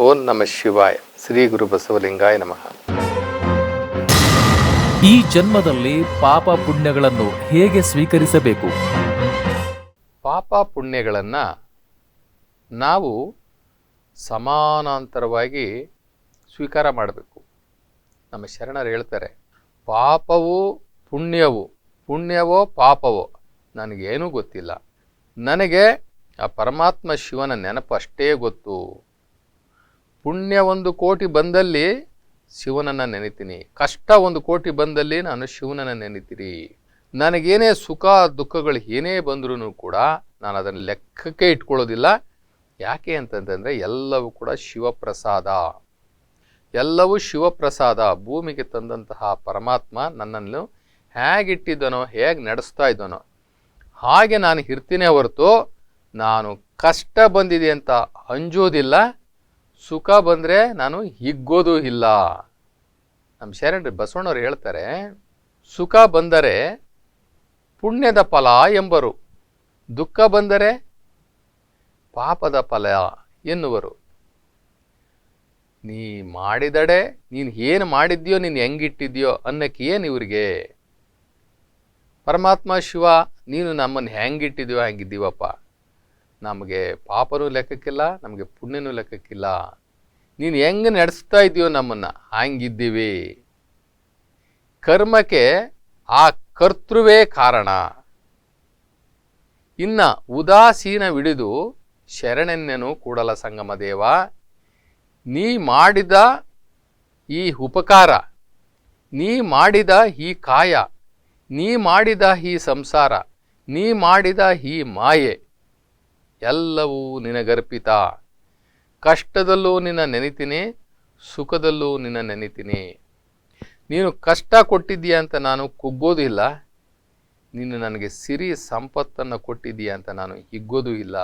ಓಂ ನಮ ಶಿವಾಯ. ಶ್ರೀ ಗುರು ಬಸವಲಿಂಗಾಯ ನಮಃ. ಈ ಜನ್ಮದಲ್ಲಿ ಪಾಪ ಪುಣ್ಯಗಳನ್ನು ಹೇಗೆ ಸ್ವೀಕರಿಸಬೇಕು? ಪಾಪ ಪುಣ್ಯಗಳನ್ನು ನಾವು ಸಮಾನಾಂತರವಾಗಿ ಸ್ವೀಕಾರ ಮಾಡಬೇಕು. ನಮ್ಮ ಶರಣರು ಹೇಳ್ತಾರೆ ಪಾಪವು ಪುಣ್ಯವು ಪುಣ್ಯವೋ ಪಾಪವೋ ನನಗೇನೂ ಗೊತ್ತಿಲ್ಲ. ನನಗೆ ಆ ಪರಮಾತ್ಮ ಶಿವನ ನೆನಪು ಅಷ್ಟೇ ಗೊತ್ತು. ಪುಣ್ಯ ಒಂದು ಕೋಟಿ ಬಂದಲ್ಲಿ ಶಿವನನ್ನು ನೆನಿತೀನಿ. ಕಷ್ಟ ಒಂದು ಕೋಟಿ ಬಂದಲ್ಲಿ ನಾನು ಶಿವನನ್ನು ನೆನಿತೀನಿ. ನನಗೇನೇ ಸುಖ, ದುಃಖಗಳು ಏನೇ ಬಂದ್ರೂ ಕೂಡ ನಾನು ಅದನ್ನು ಲೆಕ್ಕಕ್ಕೆ ಇಟ್ಕೊಳ್ಳೋದಿಲ್ಲ. ಯಾಕೆ ಅಂತಂತಂದರೆ ಎಲ್ಲವೂ ಕೂಡ ಶಿವಪ್ರಸಾದ. ಎಲ್ಲವೂ ಶಿವಪ್ರಸಾದ. ಭೂಮಿಗೆ ತಂದಂತಹ ಪರಮಾತ್ಮ ನನ್ನನ್ನು ಹೇಗಿಟ್ಟಿದ್ದನೋ, ಹೇಗೆ ನಡೆಸ್ತಾ ಇದ್ದಾನೋ, ಹಾಗೆ ನಾನು ಇರ್ತೀನಿ ಹೊರತು ನಾನು ಕಷ್ಟ ಬಂದಿದೆ ಅಂತ ಅಂಜೋದಿಲ್ಲ. ಸುಖ ಬಂದರೆ ನಾನು ಹಿಗ್ಗೋದು ಇಲ್ಲ. ನಮ್ಮ ಶರಣ್ರಿ ಬಸವಣ್ಣವ್ರು ಹೇಳ್ತಾರೆ, ಸುಖ ಬಂದರೆ ಪುಣ್ಯದ ಫಲ ಎಂಬರು. ದುಃಖ ಬಂದರೆ ಪಾಪದ ಫಲ ಎನ್ನುವರು. ನೀ ಮಾಡಿದಡೆ, ನೀನು ಏನು ಮಾಡಿದ್ಯೋ, ನೀನು ಹೆಂಗಿಟ್ಟಿದ್ಯೋ ಅನ್ನಕ್ಕೆ ಏನು ಇವ್ರಿಗೆ? ಪರಮಾತ್ಮ ಶಿವ, ನೀನು ನಮ್ಮನ್ನು ಹೆಂಗಿಟ್ಟಿದ್ಯೋ, ಹೆಂಗಿದ್ದೀವಪ್ಪ. ನಮಗೆ ಪಾಪನೂ ಲೆಕ್ಕಕ್ಕಿಲ್ಲ, ನಮಗೆ ಪುಣ್ಯನೂ ಲೆಕ್ಕಕ್ಕಿಲ್ಲ. ನೀನು ಹೆಂಗೆ ನಡೆಸ್ತಾ ಇದೆಯೋ ನಮ್ಮನ್ನು? ಹಂಗಿದ್ದೀವಿ. ಕರ್ಮಕ್ಕೆ ಆ ಕರ್ತೃವೇ ಕಾರಣ. ಇನ್ನ ಉದಾಸೀನವಿಡಿದು ಶರಣೆನ್ನೆನು ಕೂಡಲ ಸಂಗಮ ದೇವ. ನೀ ಮಾಡಿದ ಈ ಉಪಕಾರ, ನೀ ಮಾಡಿದ ಈ ಕಾಯ, ನೀ ಮಾಡಿದ ಈ ಸಂಸಾರ, ನೀ ಮಾಡಿದ ಈ ಮಾಯೆ ಎಲ್ಲವೂ ನಿನಗರ್ಪಿತ. ಕಷ್ಟದಲ್ಲೂ ನಿನ್ನ ನೆನಿತೀನಿ, ಸುಖದಲ್ಲೂ ನಿನ್ನ ನೆನಿತೀನಿ. ನೀನು ಕಷ್ಟ ಕೊಟ್ಟಿದ್ದೀಯ ಅಂತ ನಾನು ಕುಗ್ಗೋದು ಇಲ್ಲ. ನೀನು ನನಗೆ ಸಿರಿ ಸಂಪತ್ತನ್ನು ಕೊಟ್ಟಿದ್ದೀಯ ಅಂತ ನಾನು ಹಿಗ್ಗೋದು ಇಲ್ಲ.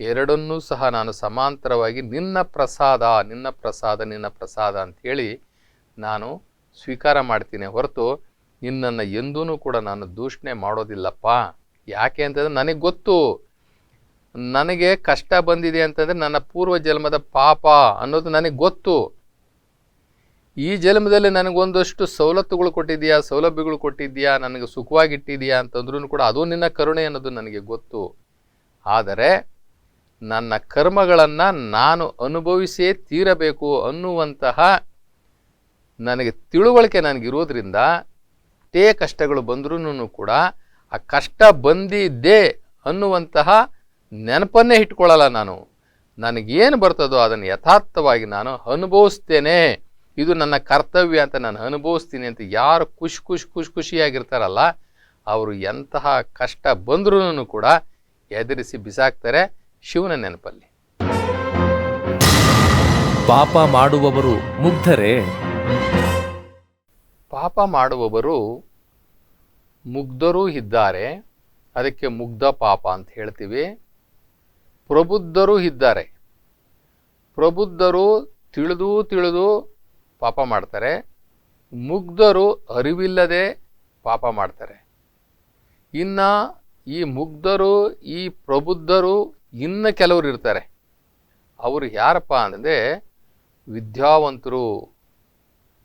ಎರಡನ್ನೂ ಸಹ ನಾನು ಸಮಾಂತರವಾಗಿ ನಿನ್ನ ಪ್ರಸಾದ ನಿನ್ನ ಪ್ರಸಾದ ನಿನ್ನ ಪ್ರಸಾದ ಅಂಥೇಳಿ ನಾನು ಸ್ವೀಕಾರ ಮಾಡ್ತೀನಿ ಹೊರತು ನಿನ್ನನ್ನು ಎಂದೂ ಕೂಡ ನಾನು ದೂಷಣೆ ಮಾಡೋದಿಲ್ಲಪ್ಪ. ಯಾಕೆ ಅಂತಂದರೆ ನನಗೆ ಗೊತ್ತು. ನನಗೆ ಕಷ್ಟ ಬಂದಿದೆ ಅಂತಂದರೆ ನನ್ನ ಪೂರ್ವ ಜನ್ಮದ ಪಾಪ ಅನ್ನೋದು ನನಗೆ ಗೊತ್ತು. ಈ ಜನ್ಮದಲ್ಲಿ ನನಗೊಂದಷ್ಟು ಸವಲತ್ತುಗಳು ಕೊಟ್ಟಿದೆಯಾ ಸೌಲಭ್ಯಗಳು ಕೊಟ್ಟಿದೆಯಾ ನನಗೆ ಸುಖವಾಗಿಟ್ಟಿದೆಯಾ ಅಂತಂದ್ರೂ ಕೂಡ ಅದು ನಿನ್ನ ಕರುಣೆ ಅನ್ನೋದು ನನಗೆ ಗೊತ್ತು. ಆದರೆ ನನ್ನ ಕರ್ಮಗಳನ್ನು ನಾನು ಅನುಭವಿಸೇ ತೀರಬೇಕು ಅನ್ನುವಂತಹ ನನಗೆ ತಿಳುವಳಿಕೆ ನನಗಿರೋದ್ರಿಂದ ಎಷ್ಟೇ ಕಷ್ಟಗಳು ಬಂದ್ರೂ ಕೂಡ ಆ ಕಷ್ಟ ಬಂದಿದ್ದೆ ಅನ್ನುವಂತಹ ನೆನಪನ್ನೇ ಇಟ್ಕೊಳ್ಳಲ್ಲ ನಾನು. ನನಗೇನು ಬರ್ತದೋ ಅದನ್ನು ಯಥಾರ್ಥವಾಗಿ ನಾನು ಅನುಭವಿಸ್ತೇನೆ. ಇದು ನನ್ನ ಕರ್ತವ್ಯ ಅಂತ ನಾನು ಅನುಭವಿಸ್ತೀನಿ ಅಂತ ಯಾರು ಖುಷಿ ಖುಷಿ ಖುಷಿ ಖುಷಿಯಾಗಿರ್ತಾರಲ್ಲ ಅವರು ಎಂತಹ ಕಷ್ಟ ಬಂದ್ರೂ ಕೂಡ ಎದುರಿಸಿ ಬಿಸಾಕ್ತಾರೆ ಶಿವನ ನೆನಪಲ್ಲಿ. ಪಾಪ ಮಾಡುವವರು ಮುಗ್ಧರೇ? ಪಾಪ ಮಾಡುವವರು ಮುಗ್ಧರೂ ಇದ್ದಾರೆ. ಅದಕ್ಕೆ ಮುಗ್ಧ ಪಾಪ ಅಂತ ಹೇಳ್ತೀವಿ. ಪ್ರಬುದ್ಧರೂ ಇದ್ದಾರೆ. ಪ್ರಬುದ್ಧರು ತಿಳಿದು ತಿಳಿದು ಪಾಪ ಮಾಡ್ತಾರೆ. ಮುಗ್ಧರು ಅರಿವಿಲ್ಲದೆ ಪಾಪ ಮಾಡ್ತಾರೆ. ಇನ್ನು ಈ ಮುಗ್ಧರು, ಈ ಪ್ರಬುದ್ಧರು ಇನ್ನು ಕೆಲವರು ಇರ್ತಾರೆ. ಅವರು ಯಾರಪ್ಪ ಅಂದರೆ ವಿದ್ಯಾವಂತರು.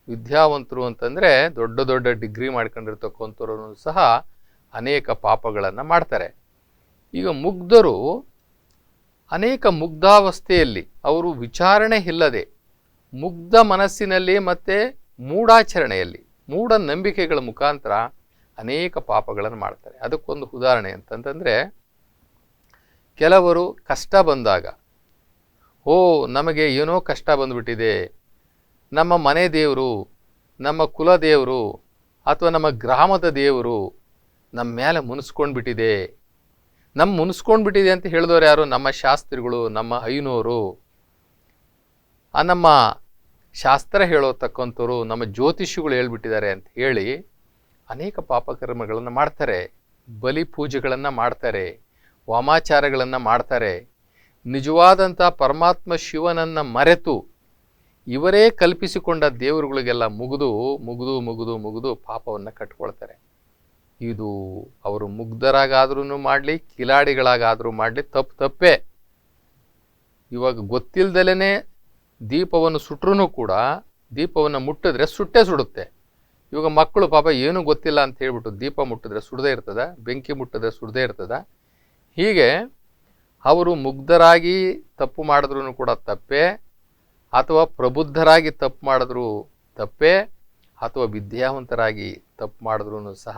ವಿದ್ಯಾವಂತರು ಅಂತಂದರೆ ದೊಡ್ಡ ದೊಡ್ಡ ಡಿಗ್ರಿ ಮಾಡ್ಕೊಂಡಿರ್ತಕ್ಕಂಥವ್ರು ಸಹ ಅನೇಕ ಪಾಪಗಳನ್ನು ಮಾಡ್ತಾರೆ. ಈಗ ಮುಗ್ಧರು ಅನೇಕ ಮುಗ್ಧಾವಸ್ಥೆಯಲ್ಲಿ ಅವರು ವಿಚಾರಣೆ ಇಲ್ಲದೆ, ಮುಗ್ಧ ಮನಸ್ಸಿನಲ್ಲಿ ಮತ್ತು ಮೂಢಾಚರಣೆಯಲ್ಲಿ ಮೂಢನಂಬಿಕೆಗಳ ಮುಖಾಂತರ ಅನೇಕ ಪಾಪಗಳನ್ನು ಮಾಡ್ತಾರೆ. ಅದಕ್ಕೊಂದು ಉದಾಹರಣೆ ಅಂತಂತಂದರೆ, ಕೆಲವರು ಕಷ್ಟ ಬಂದಾಗ, ಓ, ನಮಗೆ ಏನೋ ಕಷ್ಟ ಬಂದುಬಿಟ್ಟಿದೆ. ನಮ್ಮ ಮನೆ ದೇವರು, ನಮ್ಮ ಕುಲ ದೇವರು, ಅಥವಾ ನಮ್ಮ ಗ್ರಾಮದ ದೇವರು ನಮ್ಮ ಮೇಲೆ ಮುನಿಸ್ಕೊಂಡು ಬಿಟ್ಟಿದೆ ನಮ್ಮ ಮುನಿಸ್ಕೊಂಡ್ಬಿಟ್ಟಿದೆ ಅಂತ ಹೇಳಿದವರು ಯಾರು? ನಮ್ಮ ಶಾಸ್ತ್ರಿಗಳು, ನಮ್ಮ ಐನೋರು ಆ ನಮ್ಮ ಶಾಸ್ತ್ರ ಹೇಳೋತಕ್ಕಂಥವ್ರು, ನಮ್ಮ ಜ್ಯೋತಿಷಿಗಳು ಹೇಳ್ಬಿಟ್ಟಿದ್ದಾರೆ ಅಂತ ಹೇಳಿ ಅನೇಕ ಪಾಪಕರ್ಮಗಳನ್ನು ಮಾಡ್ತಾರೆ. ಬಲಿ ಪೂಜೆಗಳನ್ನು ಮಾಡ್ತಾರೆ. ವಾಮಾಚಾರಗಳನ್ನು ಮಾಡ್ತಾರೆ. ನಿಜವಾದಂಥ ಪರಮಾತ್ಮ ಶಿವನನ್ನು ಮರೆತು ಇವರೇ ಕಲ್ಪಿಸಿಕೊಂಡ ದೇವರುಗಳಿಗೆಲ್ಲ ಮುಗಿದು ಮುಗಿದು ಮುಗಿದು ಮುಗಿದು ಪಾಪವನ್ನು ಕಟ್ಕೊಳ್ತಾರೆ. ಇದು ಅವರು ಮುಗ್ಧರಾಗಾದ್ರೂ ಮಾಡಲಿ, ಕಿಲಾಡಿಗಳಾಗಾದರೂ ಮಾಡಲಿ, ತಪ್ಪು ತಪ್ಪೇ. ಇವಾಗ ಗೊತ್ತಿಲ್ಲದಲೇ ದೀಪವನ್ನು ಸುಟ್ರೂ ಕೂಡ ದೀಪವನ್ನು ಮುಟ್ಟಿದ್ರೆ ಸುಟ್ಟೇ ಸುಡುತ್ತೆ. ಇವಾಗ ಮಕ್ಕಳು ಪಾಪ ಏನೂ ಗೊತ್ತಿಲ್ಲ ಅಂತ ಹೇಳ್ಬಿಟ್ಟು ದೀಪ ಮುಟ್ಟಿದ್ರೆ ಸುಡದೇ ಇರ್ತದೆ, ಬೆಂಕಿ ಮುಟ್ಟಿದ್ರೆ ಸುಡದೇ ಇರ್ತದೆ. ಹೀಗೆ ಅವರು ಮುಗ್ಧರಾಗಿ ತಪ್ಪು ಮಾಡಿದ್ರೂ ಕೂಡ ತಪ್ಪೇ, ಅಥವಾ ಪ್ರಬುದ್ಧರಾಗಿ ತಪ್ಪು ಮಾಡಿದ್ರೂ ತಪ್ಪೇ, ಅಥವಾ ವಿದ್ಯಾವಂತರಾಗಿ ತಪ್ಪು ಮಾಡಿದ್ರೂ ಸಹ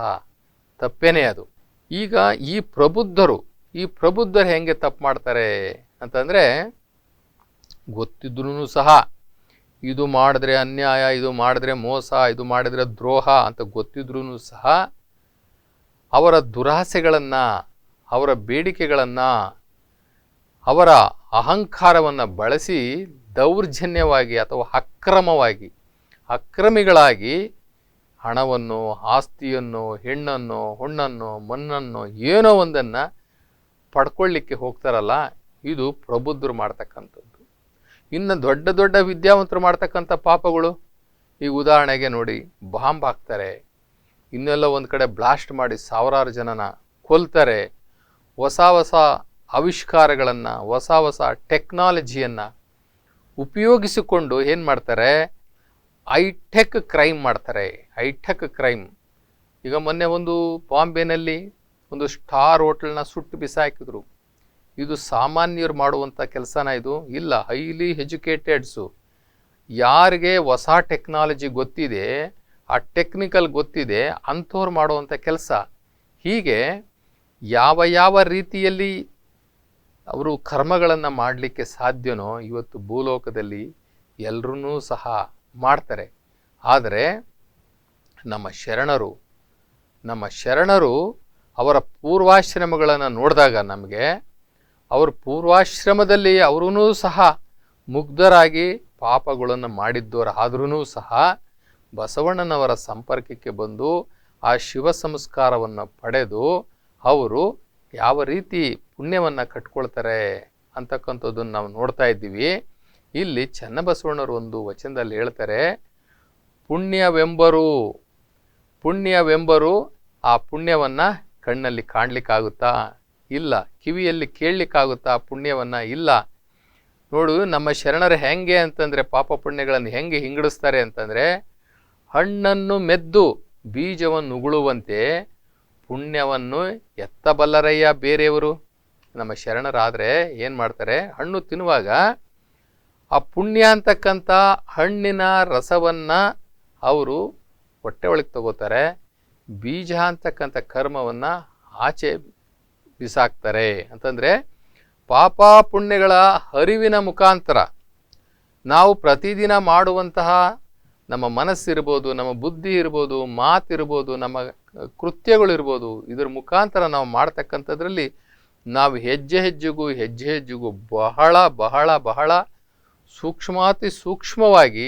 ತಪ್ಪೇನೇ ಅದು. ಈಗ ಈ ಪ್ರಬುದ್ಧರು ಈ ಪ್ರಬುದ್ಧರು ಹೆಂಗೆ ತಪ್ಪು ಮಾಡ್ತಾರೆ ಅಂತಂದರೆ ಗೊತ್ತಿದ್ರೂ ಸಹ ಇದು ಮಾಡಿದ್ರೆ ಅನ್ಯಾಯ, ಇದು ಮಾಡಿದ್ರೆ ಮೋಸ, ಇದು ಮಾಡಿದ್ರೆ ದ್ರೋಹ ಅಂತ ಗೊತ್ತಿದ್ರೂ ಸಹ ಅವರ ದುರಾಸೆಗಳನ್ನು, ಅವರ ಬೇಡಿಕೆಗಳನ್ನು, ಅವರ ಅಹಂಕಾರವನ್ನು ಬಳಸಿ ದೌರ್ಜನ್ಯವಾಗಿ ಅಥವಾ ಅಕ್ರಮವಾಗಿ, ಅಕ್ರಮಿಗಳಾಗಿ ಹಣವನ್ನು, ಆಸ್ತಿಯನ್ನು, ಹೆಣ್ಣನ್ನು, ಹೊಣ್ಣನ್ನು, ಮಣ್ಣನ್ನು ಏನೋ ಒಂದನ್ನು ಪಡ್ಕೊಳ್ಳಿಕ್ಕೆ ಹೋಗ್ತಾರಲ್ಲ, ಇದು ಪ್ರಬುದ್ಧರು ಮಾಡ್ತಕ್ಕಂಥದ್ದು. ಇನ್ನು ದೊಡ್ಡ ದೊಡ್ಡ ವಿದ್ಯಾವಂತರು ಮಾಡ್ತಕ್ಕಂಥ ಪಾಪಗಳು ಈಗ ಉದಾಹರಣೆಗೆ ನೋಡಿ, ಬಾಂಬ್ ಹಾಕ್ತಾರೆ, ಇನ್ನೆಲ್ಲ ಒಂದು ಕಡೆ ಬ್ಲಾಸ್ಟ್ ಮಾಡಿ ಸಾವಿರಾರು ಜನನ ಕೊಲ್ತಾರೆ, ಹೊಸ ಹೊಸ ಆವಿಷ್ಕಾರಗಳನ್ನು, ಹೊಸ ಹೊಸ ಟೆಕ್ನಾಲಜಿಯನ್ನು ಉಪಯೋಗಿಸಿಕೊಂಡು ಏನು ಮಾಡ್ತಾರೆ ಐಟೆಕ್ ಕ್ರೈಮ್ ಮಾಡ್ತಾರೆ ಐಟೆಕ್ ಕ್ರೈಮ್. ಈಗ ಮೊನ್ನೆ ಒಂದು ಬಾಂಬೆನಲ್ಲಿ ಒಂದು ಸ್ಟಾರ್ ಹೋಟೆಲ್ನ ಸುಟ್ಟು ಬಿಸಾಕಿದ್ರು. ಇದು ಸಾಮಾನ್ಯರು ಮಾಡುವಂಥ ಕೆಲಸನ ಇದು? ಇಲ್ಲ, ಹೈಲಿ ಎಜುಕೇಟೆಡ್ಸು. ಯಾರಿಗೆ ಹೊಸ ಟೆಕ್ನಾಲಜಿ ಗೊತ್ತಿದೆ, ಆ ಟೆಕ್ನಿಕಲ್ ಗೊತ್ತಿದೆ, ಅಂಥವ್ರು ಮಾಡುವಂಥ ಕೆಲಸ. ಹೀಗೆ ಯಾವ ಯಾವ ರೀತಿಯಲ್ಲಿ ಅವರು ಕರ್ಮಗಳನ್ನು ಮಾಡಲಿಕ್ಕೆ ಸಾಧ್ಯನೋ ಇವತ್ತು ಭೂಲೋಕದಲ್ಲಿ ಎಲ್ಲರೂ ಸಹ ಮಾಡ್ತಾರೆ. ಆದರೆ ನಮ್ಮ ಶರಣರು ನಮ್ಮ ಶರಣರು ಅವರ ಪೂರ್ವಾಶ್ರಮಗಳನ್ನು ನೋಡಿದಾಗ ನಮಗೆ ಅವ್ರ ಪೂರ್ವಾಶ್ರಮದಲ್ಲಿ ಅವರೂ ಸಹ ಮುಗ್ಧರಾಗಿ ಪಾಪಗಳನ್ನು ಮಾಡಿದ್ದವರು ಆದ್ರೂ ಸಹ ಬಸವಣ್ಣನವರ ಸಂಪರ್ಕಕ್ಕೆ ಬಂದು ಆ ಶಿವ ಸಂಸ್ಕಾರವನ್ನು ಪಡೆದು ಅವರು ಯಾವ ರೀತಿ ಪುಣ್ಯವನ್ನು ಕಟ್ಕೊಳ್ತಾರೆ ಅಂತಕ್ಕಂಥದ್ದನ್ನು ನಾವು ನೋಡ್ತಾ ಇದ್ದೀವಿ. ಇಲ್ಲಿ ಚನ್ನಬಸವಣ್ಣವರು ಒಂದು ವಚನದಲ್ಲಿ ಹೇಳ್ತಾರೆ, ಪುಣ್ಯವೆಂಬರು ಪುಣ್ಯವೆಂಬರು ಆ ಪುಣ್ಯವನ್ನು ಕಣ್ಣಲ್ಲಿ ಕಾಣಲಿಕ್ಕಾಗುತ್ತಾ? ಇಲ್ಲ. ಕಿವಿಯಲ್ಲಿ ಕೇಳಲಿಕ್ಕಾಗುತ್ತಾ? ಪುಣ್ಯವನ್ನು ಇಲ್ಲ. ನೋಡು, ನಮ್ಮ ಶರಣರು ಹೆಂಗೆ ಅಂತಂದರೆ, ಪಾಪ ಪುಣ್ಯಗಳನ್ನು ಹೆಂಗೆ ಹಿಂಗಡಿಸ್ತಾರೆ ಅಂತಂದರೆ, ಹಣ್ಣನ್ನು ಮೆದ್ದು ಬೀಜವನ್ನು ಉಗುಳುವಂತೆ ಪುಣ್ಯವನ್ನು ಎತ್ತಬಲ್ಲರಯ್ಯ ಬೇರೆಯವರು. ನಮ್ಮ ಶರಣರಾದರೆ ಏನು ಮಾಡ್ತಾರೆ? ಹಣ್ಣು ತಿನ್ನುವಾಗ ಆ ಪುಣ್ಯ ಅಂತಕ್ಕಂಥ ಹಣ್ಣಿನ ರಸವನ್ನು ಅವರು ಹೊಟ್ಟೆ ಒಳಗೆ ತಗೋತಾರೆ. ಬೀಜ ಅಂತಕ್ಕಂಥ ಕರ್ಮವನ್ನು ಆಚೆ ಬಿಸಾಕ್ತಾರೆ. ಅಂತಂದರೆ ಪಾಪ ಪುಣ್ಯಗಳ ಹರಿವಿನ ಮುಖಾಂತರ ನಾವು ಪ್ರತಿದಿನ ಮಾಡುವಂತಹ ನಮ್ಮ ಮನಸ್ಸಿರ್ಬೋದು, ನಮ್ಮ ಬುದ್ಧಿ ಇರ್ಬೋದು, ಮಾತಿರ್ಬೋದು, ನಮ್ಮ ಕೃತ್ಯಗಳಿರ್ಬೋದು ಇದರ ಮುಖಾಂತರ ನಾವು ಮಾಡ್ತಕ್ಕಂಥದ್ರಲ್ಲಿ ನಾವು ಹೆಜ್ಜೆ ಹೆಜ್ಜೆಗೂ ಹೆಜ್ಜೆ ಹೆಜ್ಜೆಗೂ ಬಹಳ ಬಹಳ ಬಹಳ ಸೂಕ್ಷ್ಮಾತಿ ಸೂಕ್ಷ್ಮವಾಗಿ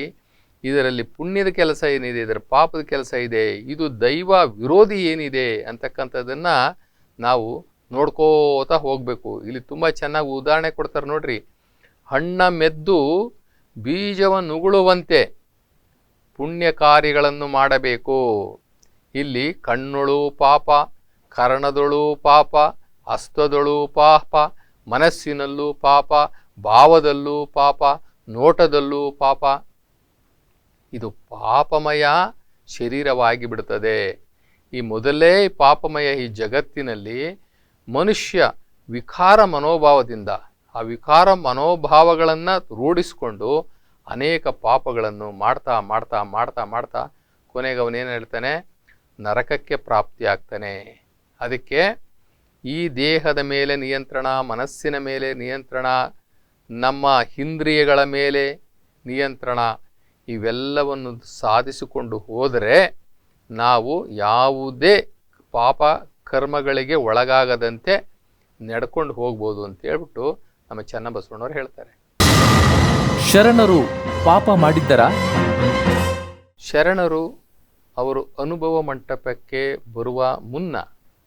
ಇದರಲ್ಲಿ ಪುಣ್ಯದ ಕೆಲಸ ಏನಿದೆ, ಇದರ ಪಾಪದ ಕೆಲಸ ಇದೆ, ಇದು ದೈವ ವಿರೋಧಿ ಏನಿದೆ ಅಂತಕ್ಕಂಥದ್ದನ್ನು ನಾವು ನೋಡ್ಕೋತಾ ಹೋಗಬೇಕು. ಇಲ್ಲಿ ತುಂಬ ಚೆನ್ನಾಗಿ ಉದಾಹರಣೆ ಕೊಡ್ತಾರೆ ನೋಡ್ರಿ. ಹಣ್ಣ ಮೆದ್ದು ಬೀಜವನ್ನು ಉಗುಳುವಂತೆ ಪುಣ್ಯ ಕಾರ್ಯಗಳನ್ನು ಮಾಡಬೇಕು. ಇಲ್ಲಿ ಕಣ್ಣುಳು ಪಾಪ, ಕರ್ಣದೊಳು ಪಾಪ ಹಸ್ತದೊಳು ಪಾಪ, ಮನಸ್ಸಿನಲ್ಲೂ ಪಾಪ, ಭಾವದಲ್ಲೂ ಪಾಪ ನೋಟದಲ್ಲೂ ಪಾಪ. ಇದು ಪಾಪಮಯ ಶರೀರವಾಗಿ ಬಿಡುತ್ತದೆ ಈ ಮೊದಲೇ ಪಾಪಮಯ ಈ ಜಗತ್ತಿನಲ್ಲಿ ಮನುಷ್ಯ ವಿಕಾರ ಮನೋಭಾವದಿಂದ ಆ ವಿಕಾರ ಮನೋಭಾವಗಳನ್ನು ರೂಢಿಸಿಕೊಂಡು ಅನೇಕ ಪಾಪಗಳನ್ನು ಮಾಡ್ತಾ ಮಾಡ್ತಾ ಮಾಡ್ತಾ ಮಾಡ್ತಾ ಕೊನೆಗೆ ಅವನೇನು ಹೇಳ್ತಾನೆ? ನರಕಕ್ಕೆ ಪ್ರಾಪ್ತಿಯಾಗ್ತಾನೆ. ಅದಕ್ಕೆ ಈ ದೇಹದ ಮೇಲೆ ನಿಯಂತ್ರಣ, ಮನಸ್ಸಿನ ಮೇಲೆ ನಿಯಂತ್ರಣ ನಮ್ಮ ಇಂದ್ರಿಯಗಳ ಮೇಲೆ ನಿಯಂತ್ರಣ ಇವೆಲ್ಲವನ್ನು ಸಾಧಿಸಿಕೊಂಡು ಹೋದರೆ ನಾವು ಯಾವುದೇ ಪಾಪ ಕರ್ಮಗಳಿಗೆ ಒಳಗಾಗದಂತೆ ನಡ್ಕೊಂಡು ಹೋಗ್ಬೋದು ಅಂತ ಹೇಳ್ಬಿಟ್ಟು ನಮ್ಮ ಚನ್ನಬಸವಣ್ಣವ್ರು ಹೇಳ್ತಾರೆ. ಶರಣರು ಪಾಪ ಮಾಡಿದ್ದರ? ಶರಣರು ಅವರು ಅನುಭವ ಮಂಟಪಕ್ಕೆ ಬರುವ ಮುನ್ನ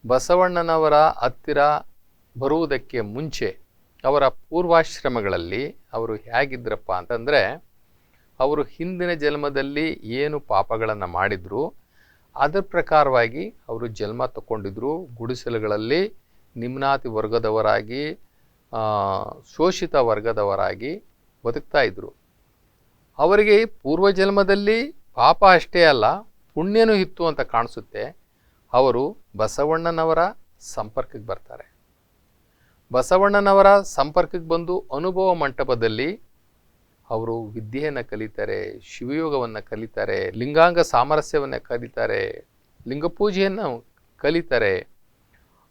ಬಸವಣ್ಣನವರ ಹತ್ತಿರ ಬರುವುದಕ್ಕೆ ಮುಂಚೆ ಅವರ ಪೂರ್ವಾಶ್ರಮಗಳಲ್ಲಿ ಅವರು ಹೇಗಿದ್ರಪ್ಪ ಅಂತಂದರೆ, ಅವರು ಹಿಂದಿನ ಜನ್ಮದಲ್ಲಿ ಏನು ಪಾಪಗಳನ್ನು ಮಾಡಿದ್ರು, ಅದರ ಪ್ರಕಾರವಾಗಿ ಅವರು ಜನ್ಮ ತಗೊಂಡಿದ್ರು ಗುಡಿಸಲುಗಳಲ್ಲಿ ನಿಮ್ನಾತಿ ವರ್ಗದವರಾಗಿ ಶೋಷಿತ ವರ್ಗದವರಾಗಿ ಬದುಕ್ತಾ ಇದ್ದರು ಅವರಿಗೆ ಪೂರ್ವಜನ್ಮದಲ್ಲಿ ಪಾಪ ಅಷ್ಟೇ ಅಲ್ಲ, ಪುಣ್ಯನೂ ಇತ್ತು ಅಂತ ಕಾಣಿಸುತ್ತೆ. ಅವರು ಬಸವಣ್ಣನವರ ಸಂಪರ್ಕಕ್ಕೆ ಬರ್ತಾರೆ. ಬಸವಣ್ಣನವರ ಸಂಪರ್ಕಕ್ಕೆ ಬಂದು ಅನುಭವ ಮಂಟಪದಲ್ಲಿ ಅವರು ವಿದ್ಯೆಯನ್ನು ಕಲಿತಾರೆ, ಶಿವಯೋಗವನ್ನು ಕಲಿತಾರೆ, ಲಿಂಗಾಂಗ ಸಾಮರಸ್ಯವನ್ನು ಕಲಿತಾರೆ ಲಿಂಗಪೂಜೆಯನ್ನು ಕಲಿತಾರೆ.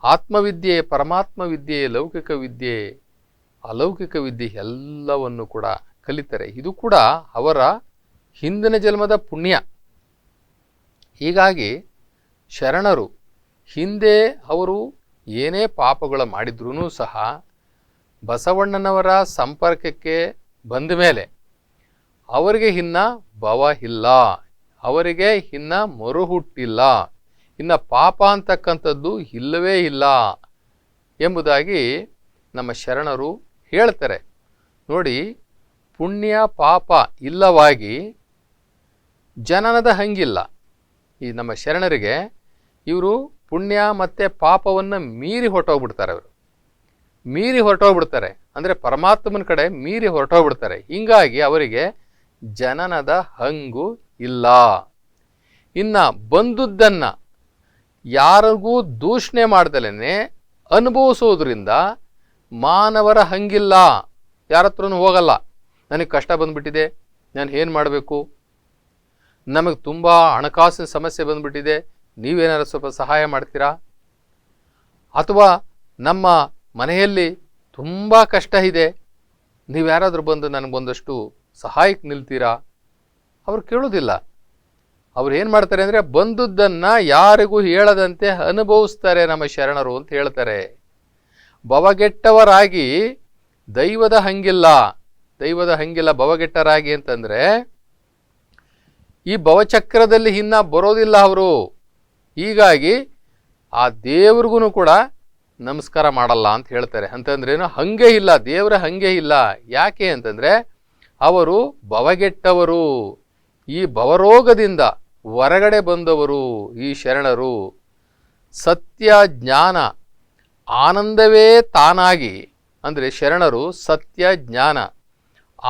ಆತ್ಮವಿದ್ಯೆ, ಪರಮಾತ್ಮ ವಿದ್ಯೆ, ಲೌಕಿಕ ವಿದ್ಯೆ, ಅಲೌಕಿಕ ವಿದ್ಯೆ ಎಲ್ಲವನ್ನು ಕೂಡ ಕಲಿತಾರೆ. ಇದು ಕೂಡ ಅವರ ಹಿಂದಿನ ಜನ್ಮದ ಪುಣ್ಯ. ಹೀಗಾಗಿ ಶರಣರು ಹಿಂದೆ ಅವರು ಏನೇ ಪಾಪಗಳು ಮಾಡಿದ್ರೂ ಸಹ ಬಸವಣ್ಣನವರ ಸಂಪರ್ಕಕ್ಕೆ ಬಂದ ಮೇಲೆ ಅವರಿಗೆ ಇನ್ನ ಭವ ಇಲ್ಲ, ಅವರಿಗೆ ಇನ್ನ ಮರುಹುಟ್ಟಿಲ್ಲ ಇನ್ನು ಪಾಪ ಅಂತಕ್ಕಂಥದ್ದು ಇಲ್ಲವೇ ಇಲ್ಲ ಎಂಬುದಾಗಿ ನಮ್ಮ ಶರಣರು ಹೇಳ್ತಾರೆ. ನೋಡಿ, ಪುಣ್ಯ ಪಾಪ ಇಲ್ಲವಾಗಿ ಜನನದ ಹಂಗಿಲ್ಲ. ಈ ನಮ್ಮ ಶರಣರಿಗೆ ಇವರು ಪುಣ್ಯ ಮತ್ತು ಪಾಪವನ್ನು ಮೀರಿ ಹೊರಟೋಗ್ಬಿಡ್ತಾರೆ ಅವರು. ಮೀರಿ ಹೊರಟೋಗ್ಬಿಡ್ತಾರೆ. ಅಂದರೆ ಪರಮಾತ್ಮನ ಕಡೆ ಮೀರಿ ಹೊರಟೋಗ್ಬಿಡ್ತಾರೆ. ಹೀಗಾಗಿ ಅವರಿಗೆ ಜನನದ ಹಂಗು ಇಲ್ಲ. ಇನ್ನು ಬಂದುದನ್ನು ಯಾರಿಗೂ ದೂಷಣೆ ಮಾಡ್ದಲೇ ಅನುಭವಿಸೋದ್ರಿಂದ ಮಾನವರ ಹಂಗಿಲ್ಲ. ಯಾರ ಹತ್ರನೂ ಹೋಗಲ್ಲ. ನನಗೆ ಕಷ್ಟ ಬಂದುಬಿಟ್ಟಿದೆ. ನಾನು ಏನು ಮಾಡಬೇಕು? ನಮಗೆ ತುಂಬ ಹಣಕಾಸಿನ ಸಮಸ್ಯೆ ಬಂದ್ಬಿಟ್ಟಿದೆ. ನೀವೇನಾದ್ರು ಸ್ವಲ್ಪ ಸಹಾಯ ಮಾಡ್ತೀರಾ? ಅಥವಾ ನಮ್ಮ ಮನೆಯಲ್ಲಿ ತುಂಬ ಕಷ್ಟ ಇದೆ ನೀವು ಯಾರಾದರೂ ಬಂದು ನನಗೊಂದಷ್ಟು ಸಹಾಯಕ್ಕೆ ನಿಲ್ತೀರಾ? ಅವ್ರು ಕೇಳೋದಿಲ್ಲ. ಅವ್ರು ಏನು ಮಾಡ್ತಾರೆ ಅಂದರೆ ಬಂದದ್ದನ್ನು ಯಾರಿಗೂ ಹೇಳದಂತೆ ಅನುಭವಿಸ್ತಾರೆ ನಮ್ಮ ಶರಣರು ಅಂತ ಹೇಳ್ತಾರೆ. ಬವಗೆಟ್ಟವರಾಗಿ ದೈವದ ಹಂಗಿಲ್ಲ. ದೈವದ ಹಂಗಿಲ್ಲ ಬವಗೆಟ್ಟರಾಗಿ ಅಂತಂದರೆ ಈ ಭವಚಕ್ರದಲ್ಲಿ ಇನ್ನ ಬರೋದಿಲ್ಲ ಅವರು. ಹೀಗಾಗಿ ಆ ದೇವ್ರಿಗೂ ಕೂಡ ನಮಸ್ಕಾರ ಮಾಡಲ್ಲ ಅಂತ ಹೇಳ್ತಾರೆ. ಅಂತಂದ್ರೇನು ಹಂಗೆ ಇಲ್ಲ, ದೇವರ ಹಂಗೆ ಇಲ್ಲ. ಯಾಕೆ ಅಂತಂದರೆ ಅವರು ಬವಗೆಟ್ಟವರು ಈ ಭವರೋಗದಿಂದ ಹೊರಗಡೆ ಬಂದವರು ಈ ಶರಣರು. ಸತ್ಯ ಜ್ಞಾನ ಆನಂದವೇ ತಾನಾಗಿ, ಅಂದರೆ ಶರಣರು ಸತ್ಯ ಜ್ಞಾನ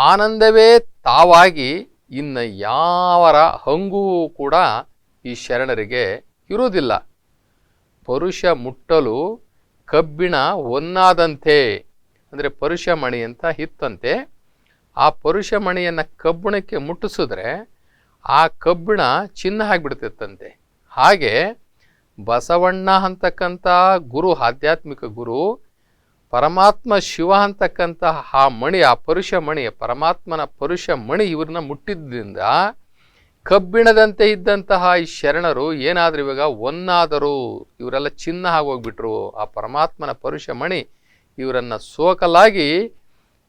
ಆನಂದವೇ ತಾವಾಗಿ ಇನ್ನು ಯಾವರ ಹಂಗೂ ಕೂಡ ಈ ಶರಣರಿಗೆ ಇರುವುದಿಲ್ಲ. ಪರುಷ ಮುಟ್ಟಲು ಕಬ್ಬಿಣ ಒನ್ನಾದಂತೆ, ಅಂದರೆ ಪರುಷ ಮಣಿ ಅಂತ ಇತ್ತಂತೆ ಆ ಪರುಷ ಮಣಿಯನ್ನು ಕಬ್ಬಿಣಕ್ಕೆ ಮುಟ್ಟಿಸಿದ್ರೆ ಆ ಕಬ್ಬಿಣ ಚಿನ್ನ ಆಗಿಬಿಡ್ತಿತ್ತಂತೆ. ಹಾಗೆ ಬಸವಣ್ಣ ಅಂತಕ್ಕಂಥ ಗುರು, ಆಧ್ಯಾತ್ಮಿಕ ಗುರು, ಪರಮಾತ್ಮ ಶಿವ ಅಂತಕ್ಕಂತಹ ಆ ಮಣಿ, ಆ ಪರುಷ ಮಣಿ, ಪರಮಾತ್ಮನ ಪರುಷ ಮಣಿ ಇವ್ರನ್ನ ಮುಟ್ಟಿದ್ದರಿಂದ ಕಬ್ಬಿಣದಂತೆ ಇದ್ದಂತಹ ಈ ಶರಣರು ಏನಾದರೂ ಇವಾಗ ಒನ್ನಾದರೂ ಇವರೆಲ್ಲ ಚಿನ್ನ ಆಗೋಗ್ಬಿಟ್ರು ಆ ಪರಮಾತ್ಮನ ಪರುಷ ಮಣಿ ಇವರನ್ನು ಸೋಕಲಾಗಿ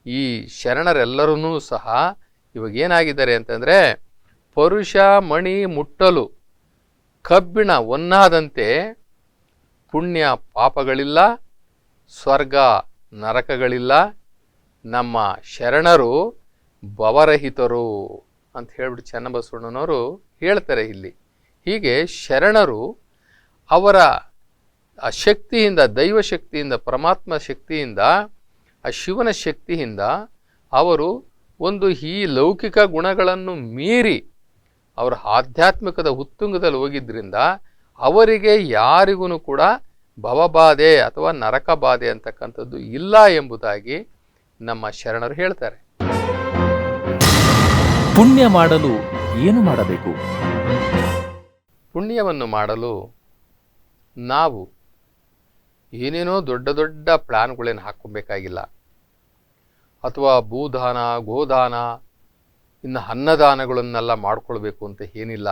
ಈ ಶರಣರೆಲ್ಲರೂ ಸಹ ಇವಾಗ ಏನಾಗಿದ್ದಾರೆ ಅಂತಂದರೆ ಪರುಷ ಮಣಿ ಮುಟ್ಟಲು ಕಬ್ಬಿಣ ಒನ್ನಾದಂತೆ ಪುಣ್ಯ ಪಾಪಗಳಿಲ್ಲ, ಸ್ವರ್ಗ ನರಕಗಳಿಲ್ಲ. ನಮ್ಮ ಶರಣರು ಭವರಹಿತರು. ಅಂತ ಹೇಳ್ಬಿಟ್ಟು ಚನ್ನಬಸವಣ್ಣನವರು ಹೇಳ್ತಾರೆ ಇಲ್ಲಿ. ಹೀಗೆ ಶರಣರು ಅವರ ಆ ಶಕ್ತಿಯಿಂದ, ದೈವ ಶಕ್ತಿಯಿಂದ, ಪರಮಾತ್ಮ ಶಕ್ತಿಯಿಂದ, ಆ ಶಿವನ ಶಕ್ತಿಯಿಂದ ಅವರು ಒಂದು ಈ ಲೌಕಿಕ ಗುಣಗಳನ್ನು ಮೀರಿ ಅವರ ಆಧ್ಯಾತ್ಮಿಕದ ಉತ್ತುಂಗದಲ್ಲಿ ಹೋಗಿದ್ದರಿಂದ ಅವರಿಗೆ ಯಾರಿಗೂ ಕೂಡ ಭವಬಾಧೆ ಅಥವಾ ನರಕ ಬಾಧೆ ಅಂತಕ್ಕಂಥದ್ದು ಇಲ್ಲ ಎಂಬುದಾಗಿ ನಮ್ಮ ಶರಣರು ಹೇಳ್ತಾರೆ. ಪುಣ್ಯ ಮಾಡಲು ಏನು ಮಾಡಬೇಕು? ಪುಣ್ಯವನ್ನು ಮಾಡಲು ನಾವು ಏನೇನೋ ದೊಡ್ಡ ದೊಡ್ಡ ಪ್ಲ್ಯಾನ್ಗಳೇನು ಹಾಕ್ಕೊಬೇಕಾಗಿಲ್ಲ. ಅಥವಾ ಭೂದಾನ, ಗೋದಾನ, ಇನ್ನು ಅನ್ನದಾನಗಳನ್ನೆಲ್ಲ ಮಾಡ್ಕೊಳ್ಬೇಕು ಅಂತ ಏನಿಲ್ಲ.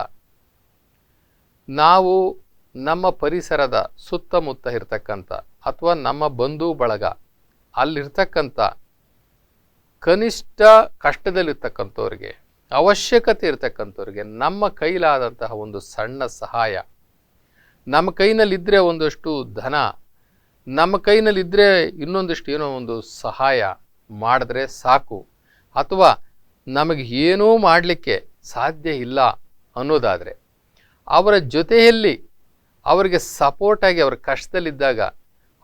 ನಾವು ನಮ್ಮ ಪರಿಸರದ ಸುತ್ತಮುತ್ತ ಇರ್ತಕ್ಕಂಥ ಅಥವಾ ನಮ್ಮ ಬಂಧು ಬಳಗ ಅಲ್ಲಿರ್ತಕ್ಕಂಥ ಕನಿಷ್ಠ ಕಷ್ಟದಲ್ಲಿರ್ತಕ್ಕಂಥವ್ರಿಗೆ ಅವಶ್ಯಕತೆ ಇರ್ತಕ್ಕಂಥವ್ರಿಗೆ ನಮ್ಮ ಕೈಲಾದಂತಹ ಒಂದು ಸಣ್ಣ ಸಹಾಯ. ನಮ್ಮ ಕೈನಲ್ಲಿದ್ದರೆ ಒಂದಷ್ಟು ಧನ, ನಮ್ಮ ಕೈನಲ್ಲಿದ್ದರೆ ಇನ್ನೊಂದಷ್ಟು ಏನೋ ಒಂದು ಸಹಾಯ ಮಾಡಿದ್ರೆ ಸಾಕು. ಅಥವಾ ನಮಗೆ ಏನೂ ಮಾಡಲಿಕ್ಕೆ ಸಾಧ್ಯ ಇಲ್ಲ ಅನ್ನೋದಾದರೆ, ಅವರ ಜೊತೆಯಲ್ಲಿ ಅವರಿಗೆ ಸಪೋರ್ಟಾಗಿ ಅವರ ಕಷ್ಟದಲ್ಲಿದ್ದಾಗ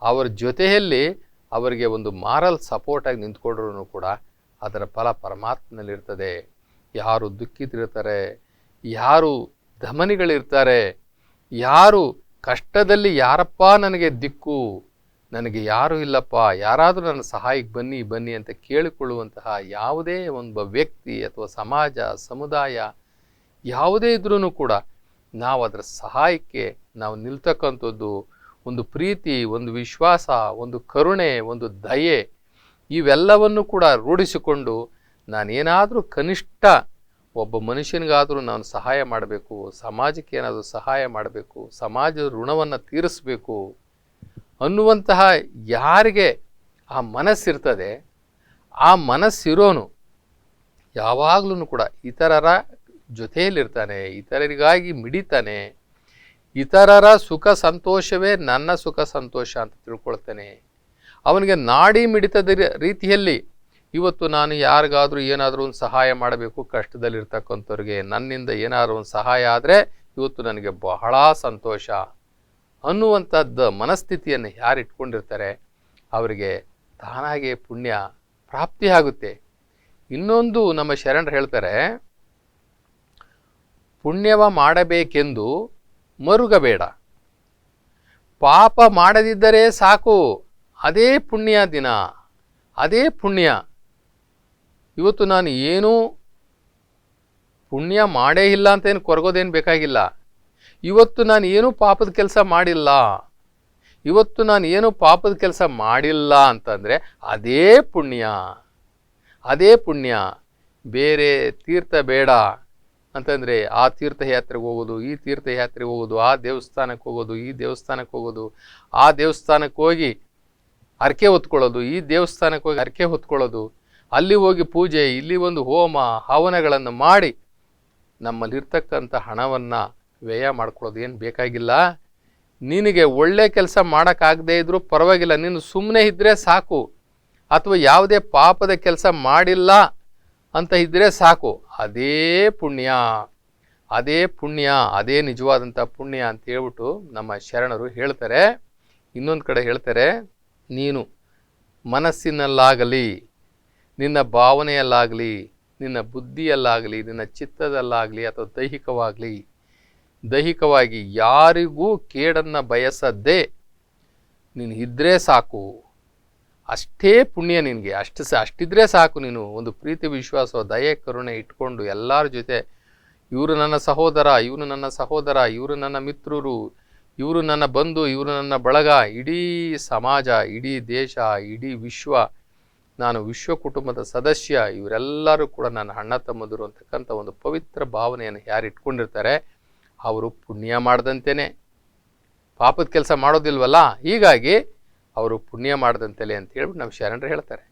ಅವರ ಜೊತೆಯಲ್ಲಿ ಅವರಿಗೆ ಒಂದು ಮಾರಲ್ ಸಪೋರ್ಟಾಗಿ ನಿಂತ್ಕೊಂಡ್ರೂ ಕೂಡ ಅದರ ಫಲ ಪರಮಾತ್ಮನಲ್ಲಿರ್ತದೆ. ಯಾರು ದುಃಖಿತಿರ್ತಾರೆ ಯಾರು ಧಮನಿಗಳಿರ್ತಾರೆ, ಯಾರು ಕಷ್ಟದಲ್ಲಿ ಯಾರಪ್ಪ ನನಗೆ ದಿಕ್ಕು, ನನಗೆ ಯಾರೂ ಇಲ್ಲಪ್ಪ, ಯಾರಾದರೂ ನನ್ನ ಸಹಾಯಕ್ಕೆ ಬನ್ನಿ ಬನ್ನಿ ಅಂತ ಕೇಳಿಕೊಳ್ಳುವಂತಹ ಯಾವುದೇ ಒಂದು ವ್ಯಕ್ತಿ ಅಥವಾ ಸಮಾಜ, ಸಮುದಾಯ ಯಾವುದೇ ಇದ್ರೂ ಕೂಡ ನಾವು ಅದರ ಸಹಾಯಕ್ಕೆ ನಾವು ನಿಲ್ತಕ್ಕಂಥದ್ದು ಒಂದು ಪ್ರೀತಿ, ಒಂದು ವಿಶ್ವಾಸ, ಒಂದು ಕರುಣೆ, ಒಂದು ದಯೆ ಇವೆಲ್ಲವನ್ನು ಕೂಡ ರೂಢಿಸಿಕೊಂಡು ನಾನೇನಾದರೂ ಕನಿಷ್ಠ ಒಬ್ಬ ಮನುಷ್ಯನಿಗಾದರೂ ನಾನು ಸಹಾಯ ಮಾಡಬೇಕು, ಸಮಾಜಕ್ಕೆ ಏನಾದರೂ ಸಹಾಯ ಮಾಡಬೇಕು, ಸಮಾಜದ ಋಣವನ್ನು ತೀರಿಸಬೇಕು ಅನ್ನುವಂತಹ ಯಾರಿಗೆ ಆ ಮನಸ್ಸಿರ್ತದೆ, ಆ ಮನಸ್ಸಿರೋನು ಯಾವಾಗಲೂ ಕೂಡ ಇತರರ ಜೊತೆಯಲ್ಲಿರ್ತಾನೆ, ಇತರರಿಗಾಗಿ ಮಿಡಿತಾನೆ, ಇತರರ ಸುಖ ಸಂತೋಷವೇ ನನ್ನ ಸುಖ ಸಂತೋಷ ಅಂತ ತಿಳ್ಕೊಳ್ತಾನೆ. ಅವನಿಗೆ ನಾಡಿ ಮಿಡಿತದ ರೀತಿಯಲ್ಲಿ ಇವತ್ತು ನಾನು ಯಾರಿಗಾದರೂ ಏನಾದರೂ ಒಂದು ಸಹಾಯ ಮಾಡಬೇಕು, ಕಷ್ಟದಲ್ಲಿರ್ತಕ್ಕಂಥವ್ರಿಗೆ, ನನ್ನಿಂದ ಏನಾದರೂ ಒಂದು ಸಹಾಯ ಆದರೆ ಇವತ್ತು ನನಗೆ ಬಹಳ ಸಂತೋಷ ಅನ್ನುವಂಥದ್ದು ಮನಸ್ಥಿತಿಯನ್ನು ಯಾರು ಇಟ್ಕೊಂಡಿರ್ತಾರೆ, ಅವರಿಗೆ ತಾನಾಗೆ ಪುಣ್ಯ ಪ್ರಾಪ್ತಿಯಾಗುತ್ತೆ ಇನ್ನೊಂದು ನಮ್ಮ ಶರಣರು ಹೇಳ್ತಾರೆ, ಪುಣ್ಯವ ಮಾಡಬೇಕೆಂದು ಮರುಗಬೇಡ. ಪಾಪ ಮಾಡದಿದ್ದರೆ ಸಾಕು, ಅದೇ ಪುಣ್ಯ ದಿನ, ಅದೇ ಪುಣ್ಯ. ಇವತ್ತು ನಾನು ಏನೂ ಪುಣ್ಯ ಮಾಡೇ ಇಲ್ಲ ಅಂತ ಏನು ಕೊರಗೋದೇನು ಬೇಕಾಗಿಲ್ಲ. ಇವತ್ತು ನಾನು ಏನೂ ಪಾಪದ ಕೆಲಸ ಮಾಡಿಲ್ಲ. ಇವತ್ತು ನಾನು ಏನೂ ಪಾಪದ ಕೆಲಸ ಮಾಡಿಲ್ಲ ಅಂತಂದರೆ ಅದೇ ಪುಣ್ಯ. ಅದೇ ಪುಣ್ಯ. ಬೇರೆ ತೀರ್ಥ ಬೇಡ ಅಂತಂದರೆ ಆ ತೀರ್ಥಯಾತ್ರೆಗೆ ಹೋಗೋದು, ಈ ತೀರ್ಥಯಾತ್ರೆಗೆ ಹೋಗೋದು, ಆ ದೇವಸ್ಥಾನಕ್ಕೆ ಹೋಗೋದು, ಈ ದೇವಸ್ಥಾನಕ್ಕೆ ಹೋಗೋದು, ಆ ದೇವಸ್ಥಾನಕ್ಕೆ ಹೋಗಿ ಹರಕೆ ಹೊತ್ಕೊಳ್ಳೋದು, ಈ ದೇವಸ್ಥಾನಕ್ಕೆ ಹೋಗಿ ಹರಕೆ ಹೊತ್ಕೊಳ್ಳೋದು ಅಲ್ಲಿ ಹೋಗಿ ಪೂಜೆ, ಇಲ್ಲಿ ಒಂದು ಹೋಮ, ಹವನಗಳನ್ನು ಮಾಡಿ ನಮ್ಮಲ್ಲಿರ್ತಕ್ಕಂಥ ಹಣವನ್ನು ವ್ಯಯ ಮಾಡ್ಕೊಳ್ಳೋದು ಏನು ಬೇಕಾಗಿಲ್ಲ. ನಿನಗೆ ಒಳ್ಳೆ ಕೆಲಸ ಮಾಡೋಕ್ಕಾಗದೇ ಇದ್ದರೂ ಪರವಾಗಿಲ್ಲ. ನೀನು ಸುಮ್ಮನೆ ಇದ್ದರೆ ಸಾಕು. ಅಥವಾ ಯಾವುದೇ ಪಾಪದ ಕೆಲಸ ಮಾಡಿಲ್ಲ ಅಂತ ಇದ್ದರೆ ಸಾಕು. ಅದೇ ಪುಣ್ಯ. ಅದೇ ಪುಣ್ಯ. ಅದೇ ನಿಜವಾದಂಥ ಪುಣ್ಯ ಅಂತ ಹೇಳ್ಬಿಟ್ಟು ನಮ್ಮ ಶರಣರು ಹೇಳ್ತಾರೆ. ಇನ್ನೊಂದು ಕಡೆ ಹೇಳ್ತಾರೆ, ನೀನು ಮನಸ್ಸಿನಲ್ಲಾಗಲಿ. ನಿನ್ನ ಭಾವನೆಯಲ್ಲಾಗಲಿ, ನಿನ್ನ ಬುದ್ಧಿಯಲ್ಲಾಗಲಿ, ನಿನ್ನ ಚಿತ್ತದಲ್ಲಾಗಲಿ ಅಥವಾ ದೈಹಿಕವಾಗಲಿ, ದೈಹಿಕವಾಗಿ ಯಾರಿಗೂ ಕೇಡನ್ನು ಬಯಸದ್ದೇ ನೀನು ಇದ್ದರೆ ಸಾಕು. ಅಷ್ಟೇ ಪುಣ್ಯ ನಿನಗೆ. ಅಷ್ಟು ಅಷ್ಟಿದ್ರೆ ಸಾಕು ನೀನು. ಒಂದು ಪ್ರೀತಿ, ವಿಶ್ವಾಸ, ದಯೆ, ಕರುಣೆ ಇಟ್ಕೊಂಡು ಎಲ್ಲರ ಜೊತೆ ಇವರು ನನ್ನ ಸಹೋದರ, ಇವರು ನನ್ನ ಸಹೋದರ, ಇವರು ನನ್ನ ಮಿತ್ರರು, ಇವರು ನನ್ನ ಬಂಧು, ಇವರು ನನ್ನ ಬಳಗ. ಇಡೀ ಸಮಾಜ, ಇಡೀ ದೇಶ, ಇಡೀ ವಿಶ್ವ ನಾನು ವಿಶ್ವ ಕುಟುಂಬದ ಸದಸ್ಯ, ಇವರೆಲ್ಲರೂ ಕೂಡ ನನ್ನ ಅಣ್ಣ, ತಮ್ಮದರು ಅಂತಕ್ಕಂಥ ಒಂದು ಪವಿತ್ರ ಭಾವನೆಯನ್ನು ಯಾರು ಇಟ್ಕೊಂಡಿರ್ತಾರೆ, ಅವರು ಪುಣ್ಯ ಮಾಡ್ದಂತೆಯೇ ಪಾಪದ ಕೆಲಸ ಮಾಡೋದಿಲ್ವಲ್ಲ? ಹೀಗಾಗಿ ಅವರು ಪುಣ್ಯ ಮಾಡ್ದಂತೆಲೆ ಅಂತ ಹೇಳ್ಬಿಟ್ಟು ನಮ್ಮ ಶರಣರು ಹೇಳ್ತಾರೆ.